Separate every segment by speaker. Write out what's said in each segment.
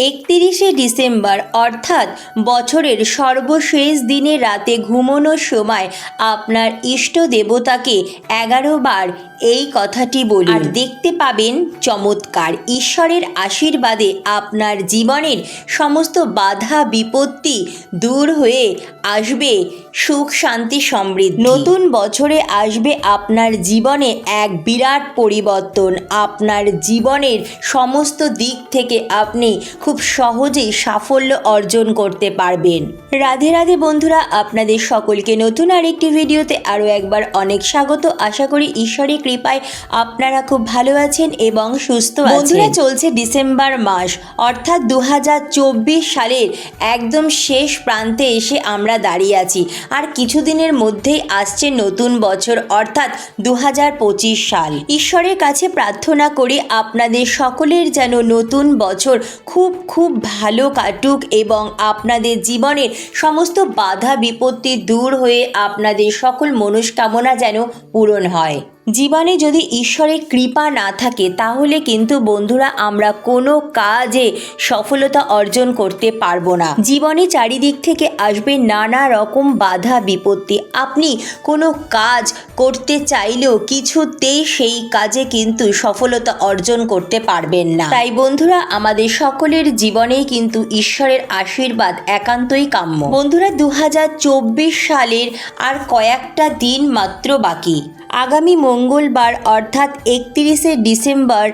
Speaker 1: একতিরিশে December অর্থাৎ বছরের সর্বশেষ দিনে রাতে ঘুমানোর সময় আপনার ইষ্ট দেবতাকে এগারো বার এই কথাটি বলি আর দেখতে পাবেন চমৎকার। ঈশ্বরের আশীর্বাদে আপনার জীবনের সমস্ত বাধা, বিপত্তি দূর হয়ে আসবে সুখ, শান্তি, সমৃদ্ধি। নতুন বছরে আসবে আপনার জীবনে এক বিরাট পরিবর্তন। আপনার জীবনের সমস্ত দিক থেকে আপনি খুব সহজেই সাফল্য অর্জন করতে পারবেন। রাধে রাধে বন্ধুরা, আপনাদের সকলকে নতুন আরেকটি ভিডিওতে আরও একবার অনেক স্বাগত। আশা করি ঈশ্বরের কৃপায় আপনারা খুব ভালো আছেন এবং সুস্থ আছেন। চলছে ডিসেম্বর মাস। অর্থাৎ দু হাজার চব্বিশ সালের একদম শেষ প্রান্তে এসে আমরা দাঁড়িয়ে আছি। আর কিছুদিনের মধ্যেই আসছে নতুন বছর, অর্থাৎ দু হাজার পঁচিশ সাল। ঈশ্বরের কাছে প্রার্থনা করি আপনাদের সকলের যেন নতুন বছর খুব খুব ভালো কাটুক এবং আপনাদের জীবনের সমস্ত বাধা বিপত্তি দূর হয়ে আপনাদের সকল মনস্কামনা যেন পূরণ হয়। জীবনে যদি ঈশ্বরের কৃপা না থাকে, তাহলে কিন্তু বন্ধুরা আমরা কোনো কাজে সফলতা অর্জন করতে পারব না। জীবনে চারিদিক থেকে আসবে নানা রকম বাধা, বিপত্তি। আপনি কোনো কাজ করতে চাইলেও কিছুতেই সেই কাজে কিন্তু সফলতা অর্জন করতে পারবেন না। তাই বন্ধুরা, আমাদের সকলের জীবনেই কিন্তু ঈশ্বরের আশীর্বাদ একান্তই কাম্য। বন্ধুরা দু হাজার চব্বিশ সালের আর কয়েকটা দিন মাত্র বাকি। আগামী মঙ্গলবার অর্থাৎ একত্রিশে ডিসেম্বর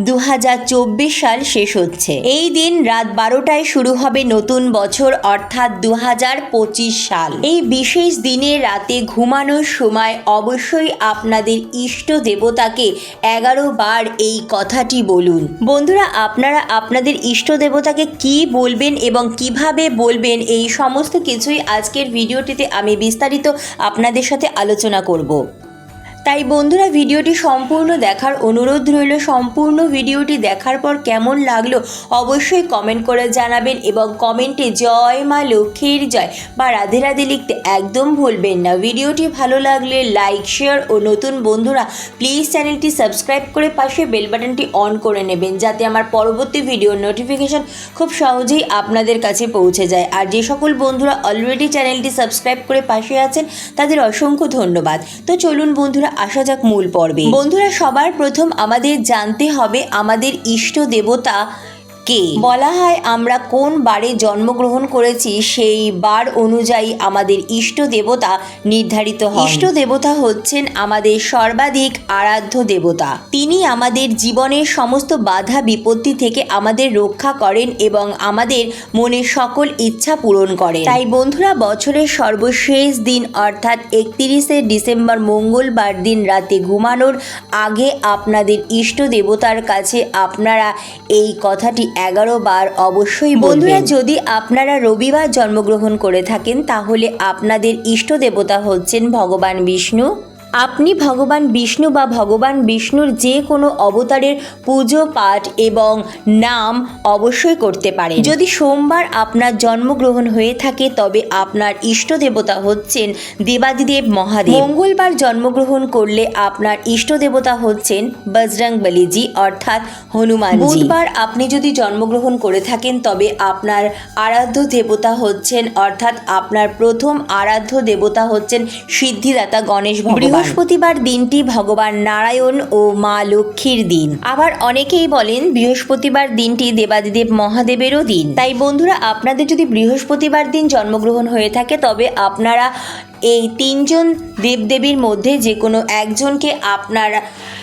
Speaker 1: দু হাজার চব্বিশ সাল শেষ হচ্ছে। এই দিন রাত বারোটায় শুরু হবে নতুন বছর অর্থাৎ দু হাজার পঁচিশ সাল। এই বিশেষ দিনে রাতে ঘুমানোর সময় অবশ্যই আপনাদের ইষ্ট দেবতাকে এগারো বার এই কথাটি বলুন। বন্ধুরা, আপনারা আপনাদের ইষ্ট দেবতাকে কি বলবেন এবং কীভাবে বলবেন এই সমস্ত কিছুই আজকের ভিডিওটিতে আমি বিস্তারিত আপনাদের সাথে আলোচনা করব। তাই বন্ধুরা ভিডিওটি সম্পূর্ণ দেখার অনুরোধ রইল, সম্পূর্ণ ভিডিওটি দেখার পর কেমন লাগল অবশ্যই কমেন্ট করে জানাবেন এবং কমেন্টে জয় মা লক্ষ্মীর জয় বা রাধে রাধে লিখতে একদম ভুলবেন না। ভিডিওটি ভালো লাগলে লাইক শেয়ার ও নতুন বন্ধুরা প্লিজ চ্যানেলটি সাবস্ক্রাইব করে পাশে বেল বাটনটি অন করে নেবেন যাতে আমার পরবর্তী ভিডিওর নোটিফিকেশন খুব সহজেই আপনাদের কাছে পৌঁছে যায়। আর যে সকল বন্ধুরা অলরেডি চ্যানেলটি সাবস্ক্রাইব করে পাশে আছেন, তাদের অসংখ্য ধন্যবাদ। তো চলুন বন্ধুরা আসা যাক মূল পর্বে। বন্ধুরা সবার প্রথম আমাদের জানতে হবে আমাদের ইষ্ট দেবতা কে? বলা হয়, আমরা কোন বারে জন্মগ্রহণ করেছি, সেই বার অনুযায়ী আমাদের ইষ্ট দেবতা নির্ধারিত হয় ইষ্ট দেবতা হচ্ছেন আমাদের সর্বাধিক আরাধ্য দেবতা। তিনি আমাদের জীবনের সমস্ত বাধা বিপত্তি থেকে আমাদের রক্ষা করেন এবং আমাদের মনের সকল ইচ্ছা পূরণ করেন। তাই বন্ধুরা, বছরের সর্বশেষ দিন, অর্থাৎ একত্রিশে ডিসেম্বর, মঙ্গলবার দিন রাতে ঘুমানোর আগে আপনাদের ইষ্ট দেবতার কাছে আপনারা এই কথাটি এগারো বার অবশ্যই বন্ধুরা যদি আপনারা রবিবার জন্মগ্রহণ করে থাকেন তাহলে আপনাদের ইষ্ট দেবতা হচ্ছেন ভগবান বিষ্ণু। আপনি ভগবান বিষ্ণু বা ভগবান বিষ্ণুর যে কোনো অবতারের পুজো, পাঠ এবং নাম অবশ্যই করতে পারেন। যদি সোমবার আপনার জন্মগ্রহণ হয়ে থাকে, তবে আপনার ইষ্ট দেবতা হচ্ছেন দেবাদিদেব মহাদেব। মঙ্গলবার জন্মগ্রহণ করলে আপনার ইষ্ট দেবতা হচ্ছেন বজরং বলিজি, অর্থাৎ হনুমান বুধবার আপনি যদি জন্মগ্রহণ করে থাকেন, তবে আপনার আরাধ্য দেবতা হচ্ছেন, অর্থাৎ আপনার প্রথম আরাধ্য দেবতা হচ্ছেন সিদ্ধিদাতা গণেশ ভগবান। বৃহস্পতিবার দিনটি ভগবান নারায়ণ ও মা লক্ষ্মীর দিন। আবার অনেকেই বলেন বৃহস্পতিবার দিনটি দেবাদিদেব মহাদেবেরও দিন। তাই বন্ধুরা, আপনাদের যদি বৃহস্পতিবার দিন জন্মগ্রহণ হয়ে থাকে, তবে আপনারা এই তিনজন দেবদেবীর মধ্যে যে কোনো একজনকে আপনারা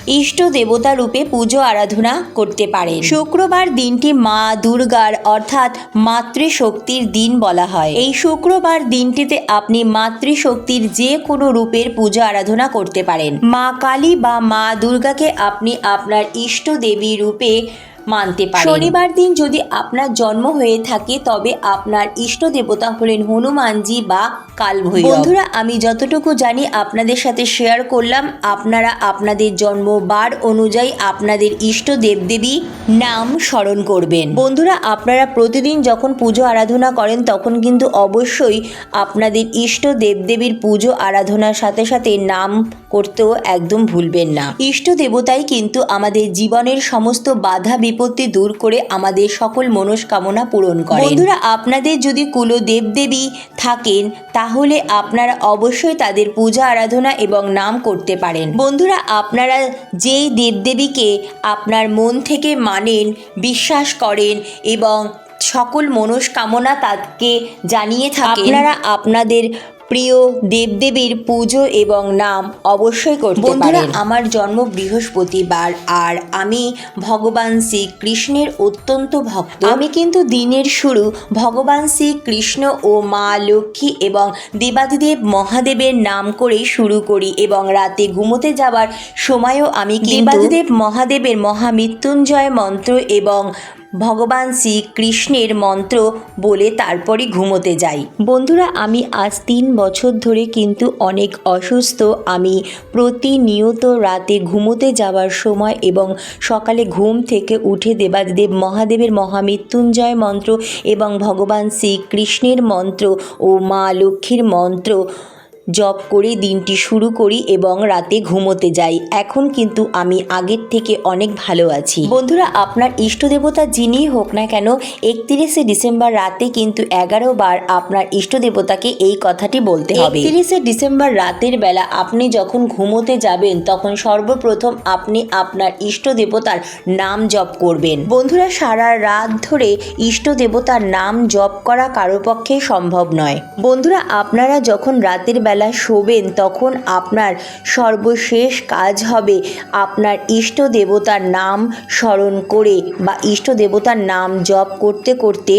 Speaker 1: ইষ্ট দেবতা রূপে পুজো আরাধনা করতে পারেন। শুক্রবার দিনটি মা দুর্গার অর্থাৎ মাতৃশক্তির দিন বলা হয়। এই শুক্রবার দিনটিতে আপনি মাতৃশক্তির যে কোনো রূপের পুজো আরাধনা করতে পারেন। মা কালী বা মা দুর্গাকে আপনি আপনার ইষ্ট দেবী রূপে মানতে পারেন। শনিবার দিন যদি আপনার জন্ম হয়ে থাকে তবে আপনার ইষ্ট দেবতা হলেন হনুমানজি বা কালভৈরব। বন্ধুরা আমি যতটুকু জানি আপনাদের সাথে শেয়ার করলাম। আপনারা আপনাদের জন্ম বার অনুযায়ী আপনাদের ইষ্ট দেবদেবী নাম স্মরণ করবেন। বন্ধুরা আপনারা প্রতিদিন যখন পুজো আরাধনা করেন তখন কিন্তু অবশ্যই আপনাদের ইষ্ট দেবদেবীর পুজো আরাধনার সাথে সাথে নাম করতেও একদম ভুলবেন না। ইষ্ট দেবতাই কিন্তু আমাদের জীবনের সমস্ত বাধা বিপত্তি দূর করে আমাদের সকল মনস্কামনা পূরণ করে বন্ধুরা আপনাদের যদি কুলো দেবদেবী থাকেন তাহলে আপনারা অবশ্যই তাদের পূজা আরাধনা এবং নাম করতে পারেন। বন্ধুরা আপনারা যেই দেবদেবীকে আপনার মন থেকে মানেন বিশ্বাস করেন এবং সকল মনস্কামনা তাকে জানিয়ে থাকেন আপনারা আপনাদের প্রিয় দেবদেবীর পুজো এবং নাম অবশ্যই করতে বন্ধুরা আমার জন্ম বৃহস্পতিবার আর আমি ভগবান শ্রীকৃষ্ণের অত্যন্ত ভক্ত। আমি কিন্তু দিনের শুরু ভগবান শ্রীকৃষ্ণ ও মা লক্ষ্মী এবং দেবাদিদেব মহাদেবের নাম করে শুরু করি এবং রাতে ঘুমোতে যাবার সময়ও আমি দেবাদিদেব মহাদেবের মহামৃত্যুঞ্জয় মন্ত্র এবং ভগবান শ্রীকৃষ্ণের মন্ত্র বলে তারপরে ঘুমোতে যাই। বন্ধুরা, আমি আজ তিন বছর ধরে কিন্তু অনেক অসুস্থ। আমি প্রতিনিয়ত রাতে ঘুমোতে যাওয়ার সময় এবং সকালে ঘুম থেকে উঠে দেবাদেব মহাদেবের মহামৃত্যুঞ্জয় মন্ত্র এবং ভগবান শ্রীকৃষ্ণের মন্ত্র ও মা লক্ষ্মীর মন্ত্র জপ করে, দিনটি শুরু করি এবং রাতে ঘুমোতে যাই। এখন কিন্তু আমি আগের থেকে অনেক ভালো আছি। বন্ধুরা, আপনার ইষ্ট দেবতা যিনিই হোক না কেন, একত্রিশে ডিসেম্বর রাতে কিন্তু এগারো বার আপনার ইষ্ট দেবতাকে এই কথাটি বলতে হবে। একত্রিশে ডিসেম্বর রাতের বেলা আপনি যখন ঘুমোতে যাবেন, তখন সর্বপ্রথম আপনি আপনার ইষ্ট দেবতার নাম জপ করবেন। বন্ধুরা, সারা রাত ধরে ইষ্ট দেবতার নাম জপ করা কারও পক্ষে সম্ভব নয়। বন্ধুরা, আপনারা যখন রাতের বেলা শোবেন, তখন আপনার সর্বশেষ কাজ হবে আপনার ইষ্ট দেবতার নাম স্মরণ করে বা ইষ্ট দেবতার নাম জপ করতে করতে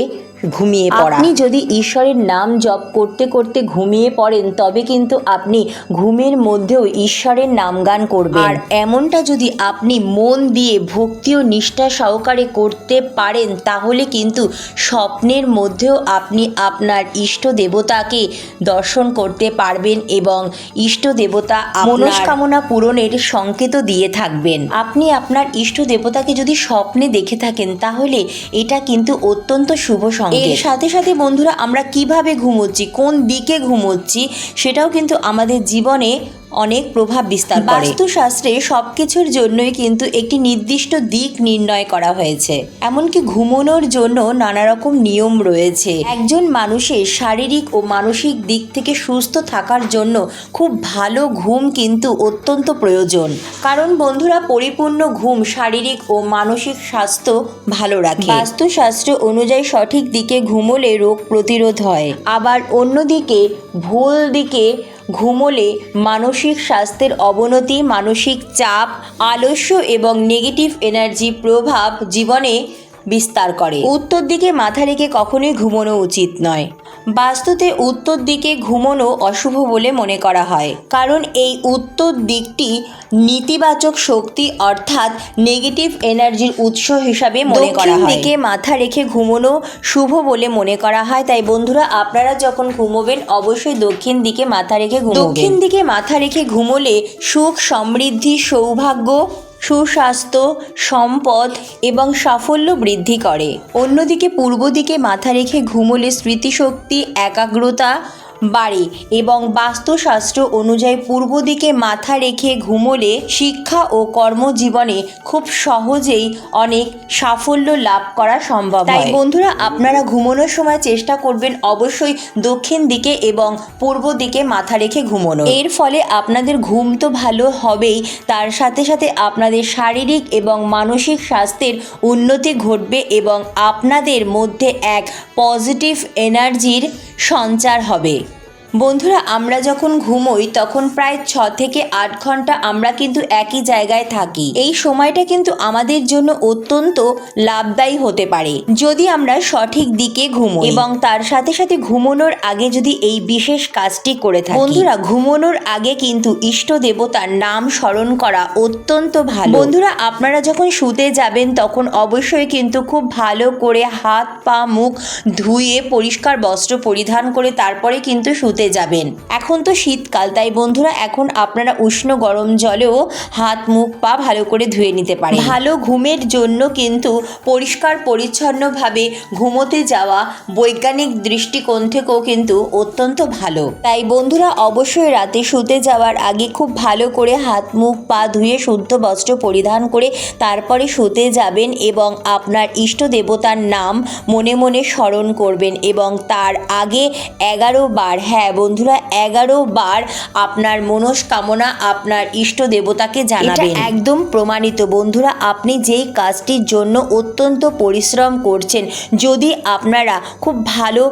Speaker 1: ঘুমিয়ে পড়া। আপনি যদি ঈশ্বরের নাম জপ করতে করতে ঘুমিয়ে পড়েন তবে কিন্তু আপনি ঘুমের মধ্যেও ঈশ্বরের নাম গান করবেন। আর এমনটা যদি আপনি মন দিয়ে ভক্তি ও নিষ্ঠা সহকারে করতে পারেন তাহলে কিন্তু স্বপ্নের মধ্যেও আপনি আপনার ইষ্ট দেবতাকে দর্শন করতে পারবেন এবং ইষ্ট দেবতা মনস্কামনা পূরণের সংকেত দিয়ে থাকবেন। আপনি আপনার ইষ্ট দেবতাকে যদি স্বপ্নে দেখে থাকেন তাহলে এটা কিন্তু অত্যন্ত শুভ সংকেত। এর সাথে সাথে বন্ধুরা আমরা কীভাবে ঘুমোচ্ছি কোন দিকে ঘুমোচ্ছি সেটাও কিন্তু আমাদের জীবনে অনেক প্রভাব বিস্তার করে। বাস্তুশাস্ত্রে সব কিছুর জন্যই কিন্তু একটি নির্দিষ্ট দিক নির্ণয় করা হয়েছে। এমনকি ঘুমানোর জন্য নানা রকম নিয়ম রয়েছে। একজন মানুষের শারীরিক ও মানসিক দিক থেকে সুস্থ থাকার জন্য খুব ভালো ঘুম কিন্তু অত্যন্ত প্রয়োজন। কারণ বন্ধুরা, পরিপূর্ণ ঘুম শারীরিক ও মানসিক স্বাস্থ্য ভালো রাখে। বাস্তুশাস্ত্র অনুযায়ী সঠিক দিকে ঘুমোলে রোগ প্রতিরোধ হয়। আবার অন্যদিকে ভুল দিকে ঘুমোলে মানসিক স্বাস্থ্যের অবনতি, মানসিক চাপ, আলস্য এবং নেগেটিভ এনার্জি প্রভাব জীবনে বিস্তার করে। উত্তর দিকে মাথা রেখে কখনোই ঘুমোনো উচিত নয়। বাস্তুতে উত্তর দিকে ঘুমনো অশুভ বলে মনে করা হয়। কারণ এই উত্তর দিকটি নেতিবাচক শক্তি অর্থাৎ নেগেটিভ এনার্জির উৎস হিসাবে মনে করা হয়। দিকে মাথা রেখে ঘুমনো শুভ বলে মনে করা হয়। তাই বন্ধুরা আপনারা যখন ঘুমোবেন অবশ্যই দক্ষিণ দিকে মাথা রেখে দক্ষিণ দিকে মাথা রেখে ঘুমোলে সুখ সমৃদ্ধি সৌভাগ্য সুস্বাস্থ্য সম্পদ এবং সাফল্য বৃদ্ধি করে। অন্যদিকে পূর্ব দিকে মাথা রেখে ঘুমোলে স্মৃতিশক্তি একাগ্রতা বাড়ে এবং বাস্তুশাস্ত্র অনুযায়ী পূর্ব দিকে মাথা রেখে ঘুমোলে শিক্ষা ও কর্মজীবনে খুব সহজেই অনেক সাফল্য লাভ করা সম্ভব তাই বন্ধুরা আপনারা ঘুমানোর সময় চেষ্টা করবেন অবশ্যই দক্ষিণ দিকে এবং পূর্ব দিকে মাথা রেখে ঘুমোনো এর ফলে আপনাদের ঘুম তো ভালো হবেই তার সাথে সাথে আপনাদের শারীরিক এবং মানসিক স্বাস্থ্যের উন্নতি ঘটবে এবং আপনাদের মধ্যে এক পজিটিভ এনার্জির সঞ্চার হবে। বন্ধুরা, আমরা যখন ঘুমোই, তখন প্রায় ছ থেকে আট ঘণ্টা আমরা কিন্তু একই জায়গায় থাকি। এই সময়টা কিন্তু আমাদের জন্য অত্যন্ত লাভদায়ী হতে পারে, যদি আমরা সঠিক দিকে ঘুমোই। এবং তার সাথে সাথে ঘুমানোর আগে যদি এই বিশেষ কাজটি করে থাকি। বন্ধুরা, ঘুমানোর আগে কিন্তু ইষ্ট দেবতার নাম স্মরণ করা অত্যন্ত ভালো। বন্ধুরা, আপনারা যখন শুতে যাবেন, তখন অবশ্যই কিন্তু খুব ভালো করে হাত, পা, মুখ ধুয়ে পরিষ্কার বস্ত্র পরিধান করে তারপরে কিন্তু শুতে শুতে যাবেন। এখন তো শীতকাল, তাই বন্ধুরা এখন আপনারা উষ্ণ গরম জলেও হাত, মুখ, পা ভালো করে ধুয়ে নিতে পারেন। ভালো ঘুমের জন্য কিন্তু পরিষ্কার, পরিচ্ছন্নভাবে ঘুমোতে যাওয়া বৈজ্ঞানিক দৃষ্টিকোণ থেকেও কিন্তু অত্যন্ত ভালো। তাই বন্ধুরা অবশ্যই রাতে শুতে যাওয়ার আগে খুব ভালো করে হাত, মুখ, পা ধুয়ে শুদ্ধ বস্ত্র পরিধান করে তারপরে শুতে যাবেন এবং আপনার ইষ্ট দেবতার নাম মনে মনে স্মরণ করবেন এবং তার আগে এগারো বার হ্যাঁ বন্ধুরা এগারো বার আপনার মনস্কামনা আপনার ইষ্ট দেবতাকে জানাবেন। একদম প্রমাণিত। বন্ধুরা আপনি যেই কাজটির জন্য অত্যন্ত পরিশ্রম করছেন যদি আপনারা খুব ভালো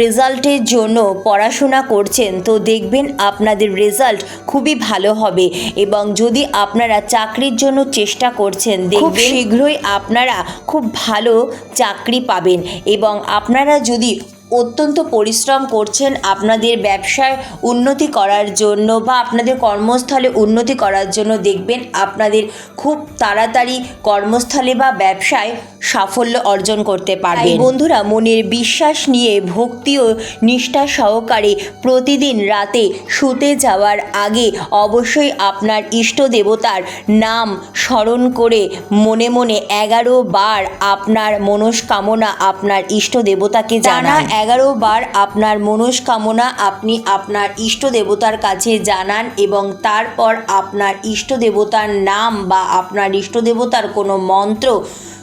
Speaker 1: রেজাল্টের জন্য পড়াশোনা করছেন তো দেখবেন আপনাদের রেজাল্ট খুবই ভালো হবে। এবং যদি আপনারা চাকরির জন্য চেষ্টা করছেন খুব শীঘ্রই আপনারা খুব ভালো চাকরি পাবেন। এবং আপনারা যদি অত্যন্ত পরিশ্রম করছেন আপনাদের ব্যবসায় উন্নতি করার জন্য বা আপনাদের কর্মস্থলে উন্নতি করার জন্য দেখবেন আপনাদের খুব তাড়াতাড়ি কর্মস্থলে বা ব্যবসায় সাফল্য অর্জন করতে পারবেন। বন্ধুরা মনের বিশ্বাস নিয়ে ভক্তি ও নিষ্ঠা সহকারে প্রতিদিন রাতে শুতে যাওয়ার আগে অবশ্যই আপনার ইষ্ট দেবতার নাম স্মরণ করে মনে মনে এগারো বার আপনার মনস্কামনা আপনার ইষ্ট দেবতাকে জানা এগারো বার আপনার মনস্কামনা আপনি আপনার ইষ্ট দেবতার কাছে জানান এবং তারপর আপনার ইষ্ট দেবতার নাম বা আপনার ইষ্ট দেবতার কোনো মন্ত্র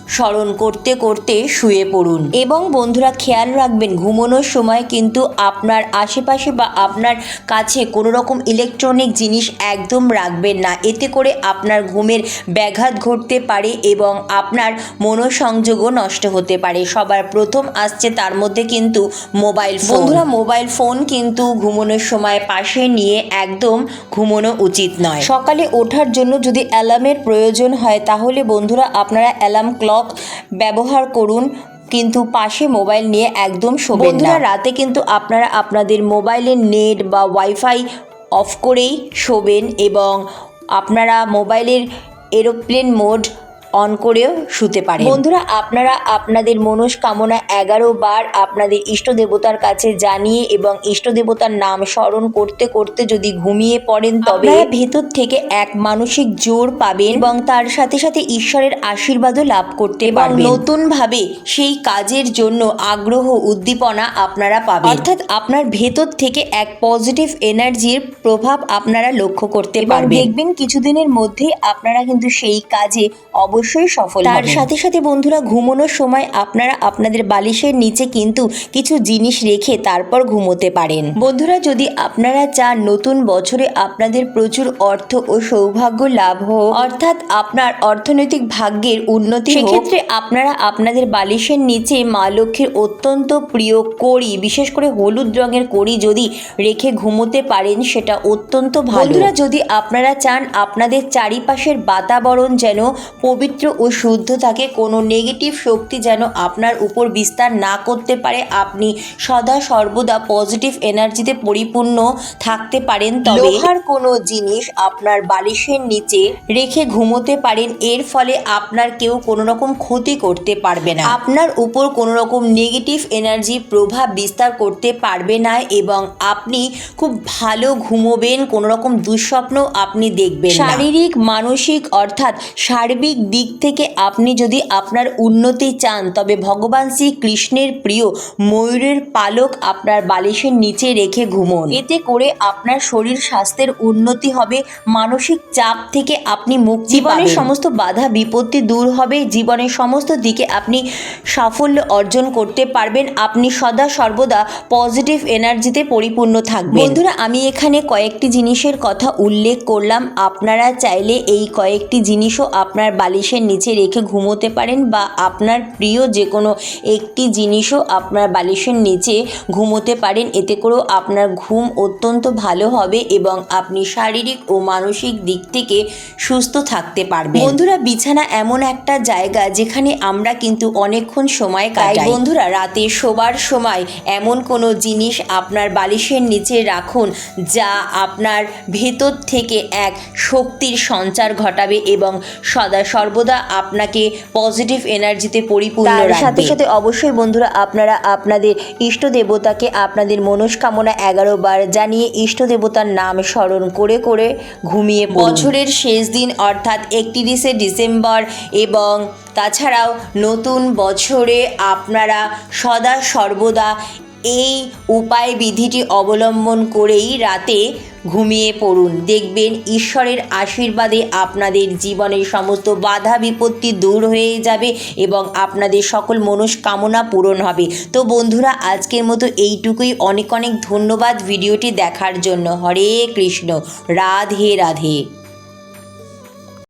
Speaker 1: স্মরণ করতে করতে শুয়ে পড়ুন। এবং বন্ধুরা, খেয়াল রাখবেন, ঘুমানোর সময় কিন্তু আপনার আশেপাশে বা আপনার কাছে কোনো রকম ইলেকট্রনিক জিনিস একদম রাখবেন না। এতে করে আপনার ঘুমের ব্যাঘাত ঘটতে পারে এবং আপনার মনোসংযোগও নষ্ট হতে পারে। সবার প্রথম আসছে তার মধ্যে কিন্তু মোবাইল ফোন বন্ধুরা মোবাইল ফোন কিন্তু ঘুমানোর সময় পাশে নিয়ে একদম ঘুমানো উচিত নয়। সকালে ওঠার জন্য যদি অ্যালার্মের প্রয়োজন হয়, তাহলে বন্ধুরা, আপনারা অ্যালার্ম ক্লক ব্যবহার করুন, কিন্তু পাশে মোবাইল নিয়ে একদম শোবেন না। রাতে কিন্তু আপনারা আপনাদের মোবাইলের নেট বা ওয়াইফাই অফ করেই শোবেন এবং আপনারা মোবাইলের এরোপ্লেন মোড অন করেও শুতে পারেন। বন্ধুরা আপনারা আপনাদের মনস্কামনা এগারো বার আপনাদের ইষ্ট দেবতার কাছে জানিয়ে এবং ইষ্ট দেবতার নাম স্মরণ করতে করতে যদি ঘুমিয়ে পড়েন তবে ভেতর থেকে এক মানসিক জোর পাবেন এবং তার সাথে সাথে ঈশ্বরের আশীর্বাদও লাভ করতে পারবেন। নতুন ভাবে সেই কাজের জন্য আগ্রহ উদ্দীপনা আপনারা পাবেন। অর্থাৎ আপনার ভেতর থেকে এক পজিটিভ এনার্জির প্রভাব আপনারা লক্ষ্য করতে পারবেন। দেখবেন কিছুদিনের মধ্যেই আপনারা কিন্তু সেই কাজে অবশ্যই সফল তার সাথে সাথে বন্ধুরা ঘুমানোর সময় আপনারা আপনাদের বালিশের নিচে কিন্তু কিছু জিনিস রেখে তারপর ঘুমোতে পারেন। বন্ধুরা যদি আপনারা চান নতুন বছরে আপনাদের প্রচুর অর্থ ও সৌভাগ্য লাভ হোক অর্থাৎ আপনার অর্থনৈতিক ভাগ্যের উন্নতি সেক্ষেত্রে আপনারা আপনাদের বালিশের নিচে মা লক্ষ্মীর অত্যন্ত প্রিয় কড়ি বিশেষ করে হলুদ রঙের কড়ি যদি রেখে ঘুমোতে পারেন সেটা অত্যন্ত ভালো। বন্ধুরা যদি আপনারা চান আপনাদের চারিপাশের বাতাবরণ যেন পবিত্র ও শুদ্ধ থাকে কোনো নেগেটিভ শক্তি যেন আপনার উপর বিস্তার না করতে পারে আপনি সদা সর্বদা পজিটিভ এনার্জিতে পরিপূর্ণ থাকতে পারেন। তবে লোহার কোনো জিনিস আপনার বালিশের নিচে রেখে ঘুমোতে পারেন এর ফলে আপনার কেউ কোনো রকম ক্ষতি করতে পারবে না। আপনার উপর কোনো রকম নেগেটিভ এনার্জি প্রভাব বিস্তার করতে পারবে না এবং আপনি খুব ভালো ঘুমোবেন কোনো রকম দুঃস্বপ্ন আপনি দেখবেন শারীরিক মানসিক অর্থাৎ সার্বিক দিক থেকে আপনি যদি আপনার উন্নতি চান তবে ভগবান শ্রী কৃষ্ণের প্রিয় ময়ূরের পালক আপনার বালিশের নিচে রেখে ঘুমোন। এতে করে আপনার শরীর স্বাস্থ্যের উন্নতি হবে মানসিক চাপ থেকে আপনি মুক্তি জীবনের সমস্ত বাধা বিপত্তি দূর হবে জীবনের সমস্ত দিকে আপনি সাফল্য অর্জন করতে পারবেন আপনি সদা সর্বদা পজিটিভ এনার্জিতে পরিপূর্ণ থাকবেন। বন্ধুরা আমি এখানে কয়েকটি জিনিসের কথা উল্লেখ করলাম। আপনারা চাইলে এই কয়েকটি জিনিসও আপনার বালিশের নিচে রেখে ঘুমোতে পারেন বা আপনার প্রিয় যে কোনো একটি জিনিসও আপনার বালিশের নিচে ঘুমোতে পারেন। এতে করেও আপনার ঘুম অত্যন্ত ভালো হবে এবং আপনি শারীরিক ও মানসিক দিক থেকে সুস্থ থাকতে পারবেন। বন্ধুরা বিছানা এমন একটা জায়গা যেখানে আমরা কিন্তু অনেকক্ষণ সময় কাটাই। বন্ধুরা রাতে শোবার সময় এমন কোনো জিনিস আপনার বালিশের নিচে রাখুন যা আপনার ভেতর থেকে এক শক্তির সঞ্চার ঘটাবে এবং সদা সর্ব সর্বদা আপনাকে পজিটিভ এনার্জিতে পরিপূর্ণ
Speaker 2: তার সাথে
Speaker 1: সাথে অবশ্যই বন্ধুরা আপনারা আপনাদের ইষ্ট দেবতাকে আপনাদের মনস্কামনা এগারো বার জানিয়ে ইষ্ট দেবতার নাম স্মরণ করে করে ঘুমিয়ে বছরের শেষ দিন অর্থাৎ একত্রিশে ডিসেম্বর এবং তাছাড়াও নতুন বছরে আপনারা সদা সর্বদা এই উপায় বিধিটি অবলম্বন করেই রাতে ঘুমিয়ে পড়ুন। দেখবেন ঈশ্বরের আশীর্বাদে আপনাদের জীবনের সমস্ত বাধা বিপত্তি দূর হয়ে যাবে এবং আপনাদের সকল মনস্কামনা পূরণ হবে। তো বন্ধুরা, আজকের মতো এইটুকুই। অনেক অনেক ধন্যবাদ ভিডিওটি দেখার জন্য। হরে কৃষ্ণ। রাধে রাধে।